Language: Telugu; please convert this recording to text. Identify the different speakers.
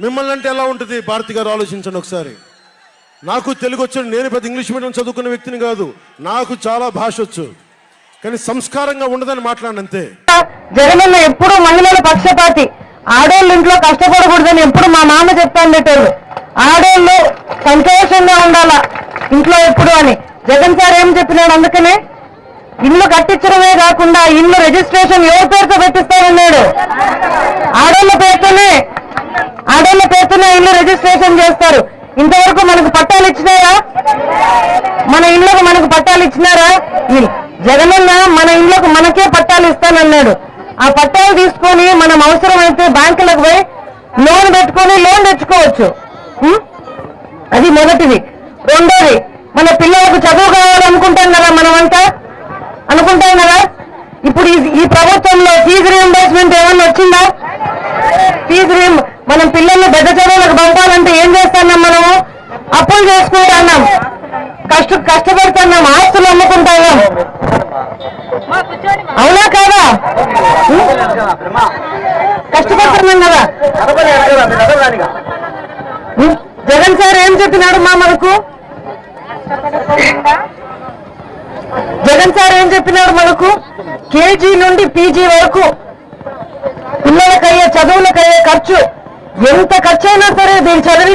Speaker 1: మిమ్మల్ని అంటే ఎలా ఉంటుంది? భారతి గారు ఆలోచించండి ఒకసారి. నాకు తెలుగు వచ్చు నేను పెద్ద ఇంగ్లీష్ మీడియం చదువుకున్న వ్యక్తిని కాదు. నాకు చాలా భాష వచ్చు. కానీ సంస్కారంగా ఉండదని మాట్లాడినంతే.
Speaker 2: జగనన్న ఎప్పుడు మహిళల పక్షపాతి. ఆడోళ్ళు ఇంట్లో కష్టపడకూడదని ఎప్పుడు మా నాన్న చెప్తాండేటోళ్ళు ఆడోళ్ళు సంతోషంగా ఉండాలా? ఇంట్లో ఎప్పుడు అని. జగన్ సార్ ఏం చెప్పినాడు అందుకనే? ఇల్లు కట్టించడమే కాకుండా ఇల్లు రిజిస్ట్రేషన్ ఎవరి పేరుతో పెట్టిస్తారన్నాడు ఆడోళ్ళ పేరుతోనే ఆడోళ్ళ పేరుతోనే ఇల్లు రిజిస్ట్రేషన్ చేస్తారు. ఇంతవరకు మనకు పట్టాలు ఇచ్చినారా మన ఇళ్ళకు మనకు పట్టాలు ఇచ్చినారా? జగనన్న మన ఇళ్ళకు మనకే పట్టాలు ఇస్తానన్నాడు. ఆ పట్టాలు తీసుకొని మనం అవసరమైతే బ్యాంకులకు పోయి లోన్ పెట్టుకొని లోన్ తెచ్చుకోవచ్చు. అది మొదటిది. రెండోది మన పిల్లలకు చదువు కావాలనుకుంటాం కదా మనమంతా? అనుకుంటాం కదా ఇప్పుడు ఈ- ప్రభుత్వంలో ఫీజు రీఎంబర్స్మెంట్ ఏమన్నా వచ్చిందా? ఫీజు రీఎం మనం పిల్లల్ని పెద్ద చదువులకు అప్పులు చేసుకుంటున్నాం. కష్ట కష్టపడుతున్నాం. ఆస్తులు అమ్ముకుంటున్నాం. అవునా కాదా? కష్టపడుతున్నాం కదా. జగన్ సార్ ఏం చెప్పినాడు మా మనకు? జగన్ సార్ ఏం చెప్పినాడు మనకు? కేజీ నుండి పీజీ వరకు పిల్లలకయ్యే చదువులకయ్యే ఖర్చు ఎంత ఖర్చు అయినా సరే దీని చదివి